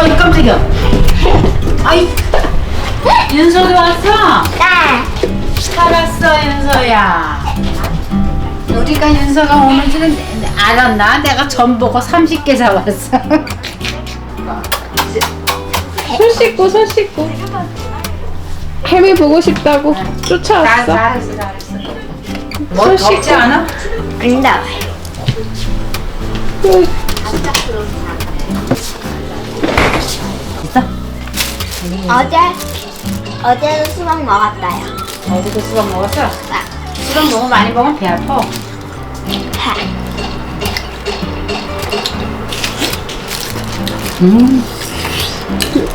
아이 깜짝이야. 아이 윤서도 왔어? 네. 살았어 윤서야. 우리가 윤서가 오는 줄은 알았나? 내가 전 보고 30개 사왔어. 손 씻고 손 씻고 햄이 보고 싶다고 잘, 쫓아왔어 잘했어 잘했어. 뭐 손 덥지 씻고. 않아? 안 나와요. 있 어제 어제는 수박 먹었어요. 어디도 수박 먹었어? 네. 수박 너무 많이 먹으면 배 아파. 음,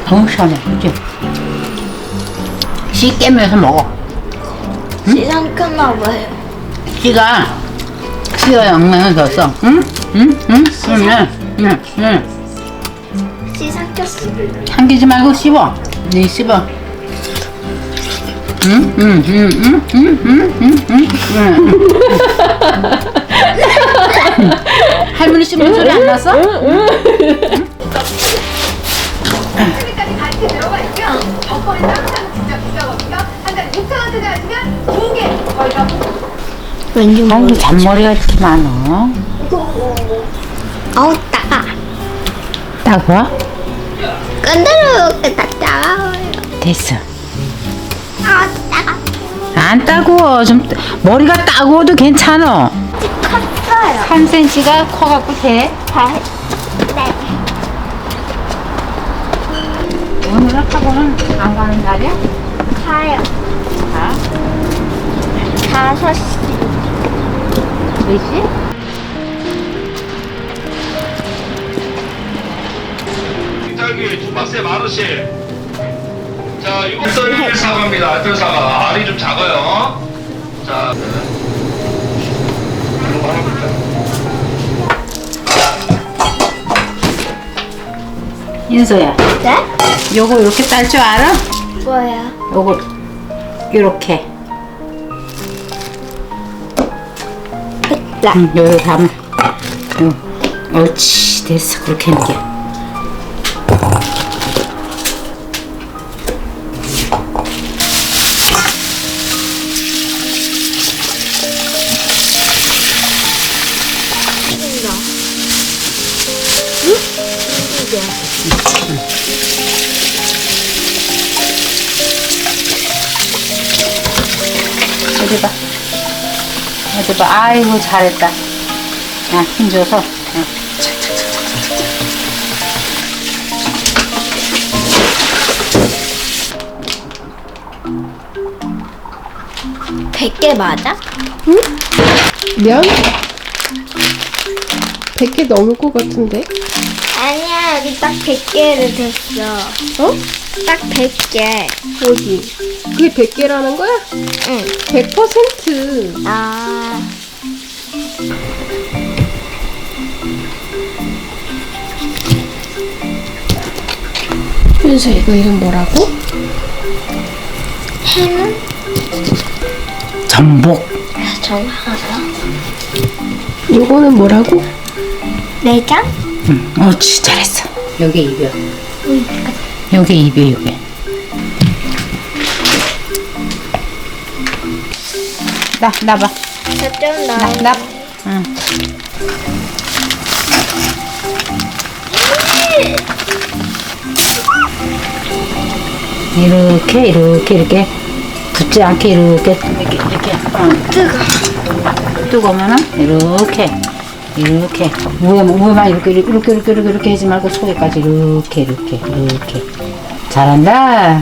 너무 시원해, 그치? 씨 깨면서 먹어. 시선 큰가 봐요. 씨가, 씨가 영양을 줬어. 응? 응? 응? 그러면, 응, 응. 시선 켰어. 참기지 말고 씹어. 네, 씹어. 응? 응, 응, 응, 응, 응, 응, 응, 응. 할머니 씹는 소리 안 났어? 까지 같이 들어가 있고요. 덕분에 항상 진짜 비싸거든요. 한 달에 6천 원짜리 하시면 두 개 거의 다 왠지 아우, 모르. 잔머리가 이렇게 많어. 어우 따가. 따가? 끈들어 다 따가워요. 됐어. 아 따가. 안 따구워. 좀, 머리가 따구워도 괜찮아. 컸어요. 3cm가 커갖고 돼. 잘. 네. 오늘은 학원은 안 가는 날이야? 가요. 가? 다섯 시. 몇 시? 딸기 두 박스에 만 원씩. 자, 이거 썰 사과입니다. 애플 사과. 알이 좀 작아요. 자, 이거. 인서야, 네? 요거 이렇게 딸 줄 알아? 뭐야? 요거, 요렇게. 네. 응, 여기 가면. 요, 옳지, 됐어. 그렇게 하는 게. 어디 봐. 어디 봐. 아이고, 잘했다. 야, 힘줘서. 응. 백개 맞아? 면? 100개 넘을 것 같은데 아니야 여기 딱 100개를 댔어 어? 딱 100개 어디? 그게 100개라는 거야? 응 100% 아... 윤서 이거 이름 뭐라고? 해는? 전복. 정하가 이거는 뭐라고? 내장? 응, 옳지, 잘했어. 여기 입이요. 여기 입이요, 여기. 나, 나봐. 저쪽 나, 나 나. 응. 이렇게, 이렇게, 이렇게. 붙지 않게 이렇게, 이렇게, 이렇게. 응. 뜨거 뜨거우면은 이렇게 이렇게 위에만 이렇게 이렇게 이렇게 이렇게 이렇게, 이렇게 하지 말고 속에까지 이렇게 이렇게 이렇게 잘한다.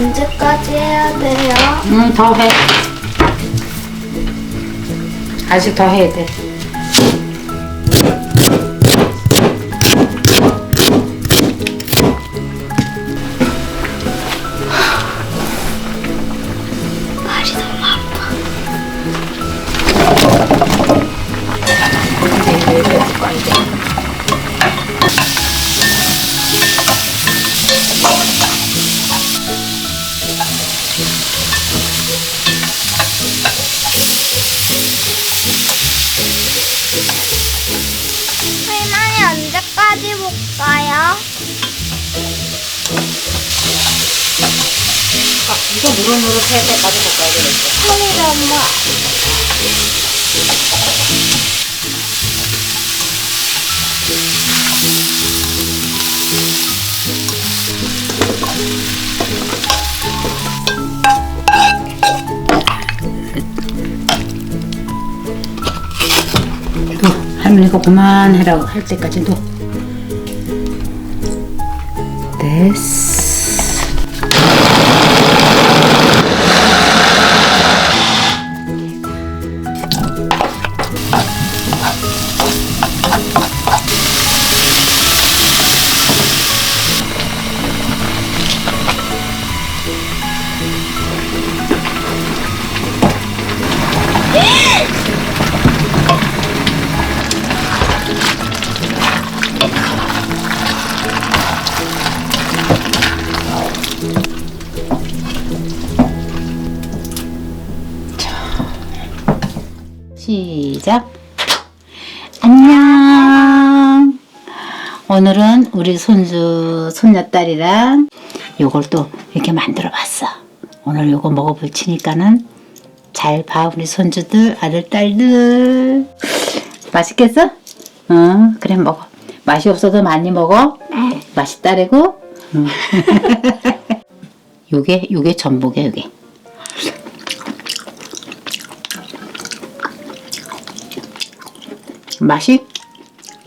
언제까지 해야 돼요? 응, 더 해. 아직 더 해야 돼. 발이 너무 아파 이제 이거 거야, 이제. 이거 노릇노릇 할 때까지 볶아야 되겠어. 소리를 엄마. 또 할머니가 그만해라고 할 때까지도 됐어. 시작. 안녕. 오늘은 우리 손주, 손녀딸이랑 요걸 또 이렇게 만들어 봤어. 오늘 요거 먹어볼 테니까는 잘 봐, 우리 손주들, 아들, 딸들. 맛있겠어? 응, 그래, 먹어. 맛이 없어도 많이 먹어. 맛있다래고. 응. 요게, 요게 전복이야, 요게. 맛이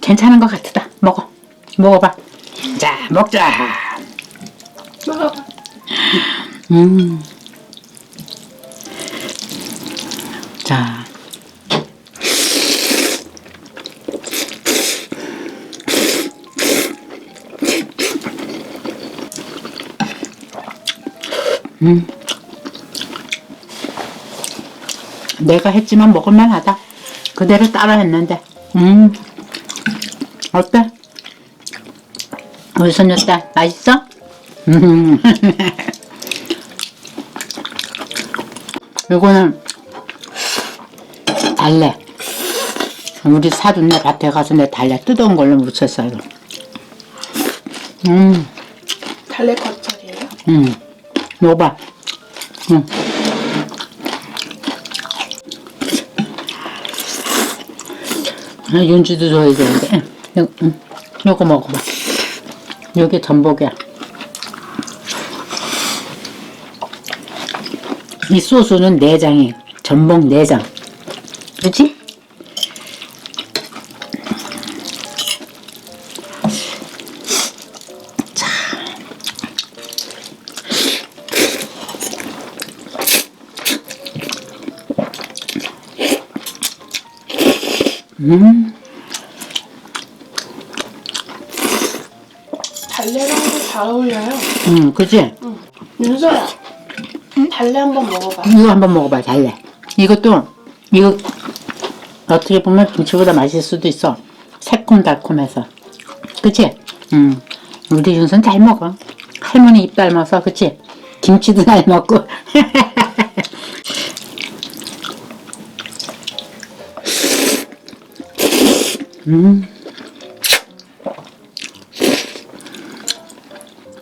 괜찮은 것 같다. 먹어. 먹어봐. 자, 먹자. 먹어봐. 음. 자. 음. 내가 했지만 먹을만 하다. 그대로 따라 했는데. 음. 어때? 우리 손녀딸, 맛있어? 음. 이거는 달래. 우리 사돈네 밭에 가서 내 달래 뜯어온 걸로 이거. 음, 달래 겉절이에요? 음. 먹어봐. 음. 아, 윤주도 줘야 되는데. 요, 음. 요거 먹어봐. 요게 전복이야. 이 소스는 내장이 전복 내장. 그렇지? 자. 음, 달래랑도 잘 어울려요. 음, 그치? 윤서야, 달래 한번 먹어봐. 이거 한번 먹어봐, 달래. 이것도, 이거, 어떻게 보면 김치보다 맛있을 수도 있어. 새콤달콤해서. 그치? 음, 우리 윤선 잘 먹어. 할머니 입 닮아서, 그치? 김치도 잘 먹고. 음.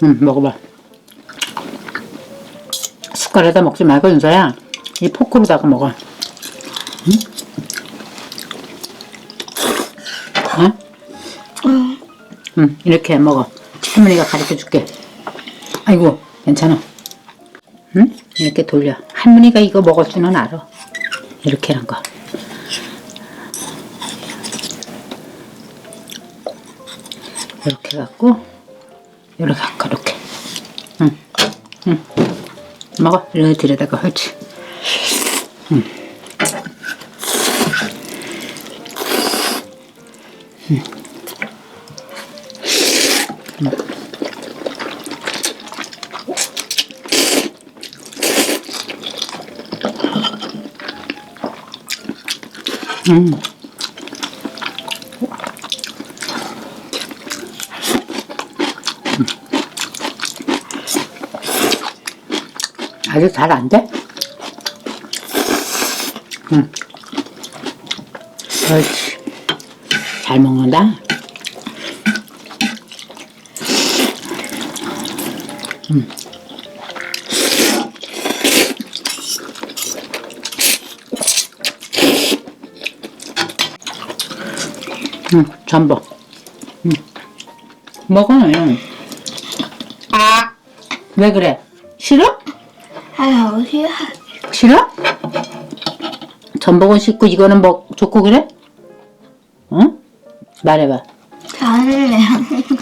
음, 먹어봐. 숟갈에다 먹지 말고 윤서야 이 포크로다가 먹어 응? 응? 응 이렇게 먹어 할머니가 가르쳐 줄게 아이고 괜찮아 응? 이렇게 돌려 할머니가 이거 먹을 줄은 알아 이렇게 하는 거 이렇게 갖고 이렇게 갖고 이렇게 응. 응. 먹어. 이렇게 들여다가. 음. 음. 음. 음. 아직 잘 안 돼? 응. 그렇지. 잘 먹는다. 응. 응, 전복. 응. 먹어요. 아, 왜 그래? 싫어? 아, 어디야? 싫어? 전복은 싫고 이거는 먹 좋고 그래? 응? 말해봐. 잘해.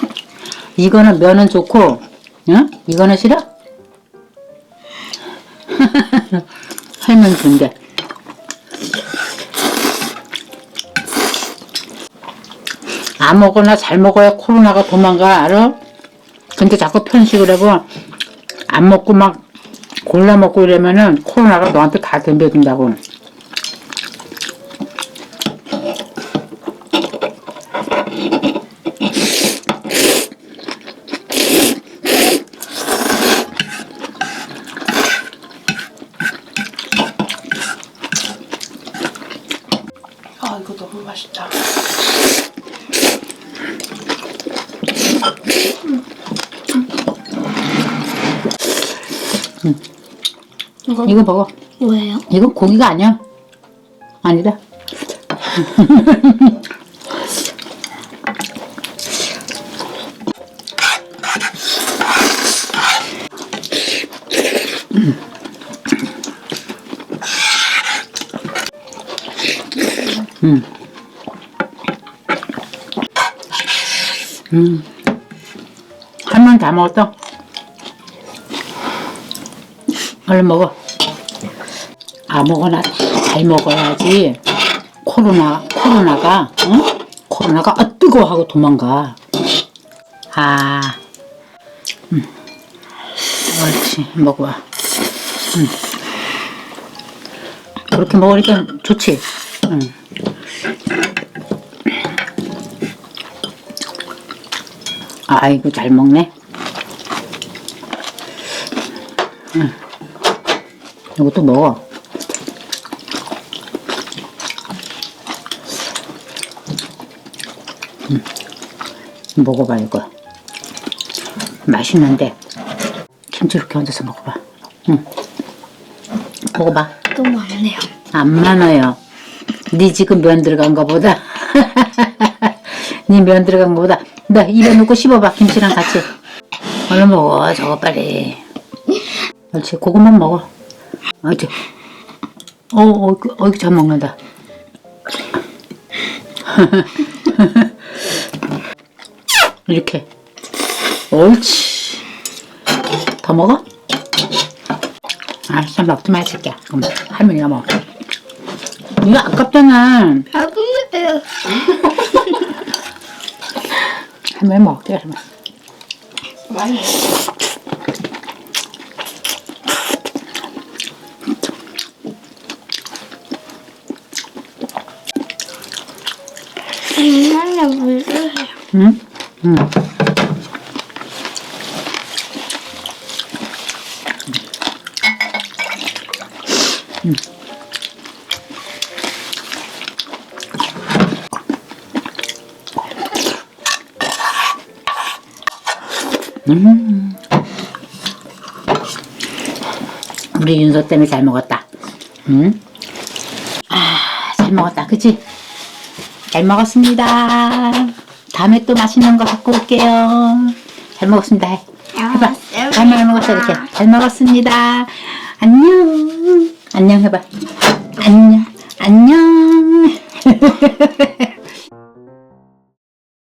이거는 면은 좋고, 응? 이거는 싫어? 할머니 준대. 안 먹거나 잘 먹어야 코로나가 도망가, 알아? 근데 자꾸 편식을 하고, 안 먹고 막 골라 먹고 이러면은 코로나가 너한테 다 덤벼든다고. 아 이거 너무 맛있다. 이거 먹어. 왜요? 이건 고기가 아니야. 아니다. 음. 음. 할머니 다 먹었어? 얼른 먹어. 아무거나 다 잘 먹어야지. 코로나, 코로나가, 응? 코로나가 아, 뜨거워 하고 도망가. 아, 음. 옳지. 먹어봐. 음. 그렇게 먹으니까 좋지. 응. 아이고, 잘 먹네. 응. 이것도 먹어. 먹어봐 이거. 맛있는데. 김치 이렇게 얹어서 먹어봐. 응. 먹어봐. 또 많네요. 안 많아요. 네 지금 면 들어간 거보다. 네 면 들어간 거보다. 너 입에 넣고 씹어봐 김치랑 같이. 얼른 먹어 저거 빨리. 그렇지 그것만 먹어. 어디 어, 어, 그, 어, 잘 먹는다. 이렇게. 옳지. 더 먹어? 알았어, 먹지 마, 이 새끼야. 그럼 할머니가 먹어. 이거 아깝잖아. 배고파요. 할머니 먹게, 할머니. 많이 먹 음. 우리 윤서 때문에 잘 먹었다. 응? 아, 잘 먹었다. 그치? 잘 먹었습니다. 다음에 또 맛있는 거 갖고 올게요. 잘 먹었습니다. 해. 해봐. 잘 먹었어, 이렇게. 잘 먹었습니다. 안녕. 안녕 해봐. 안녕. 안녕.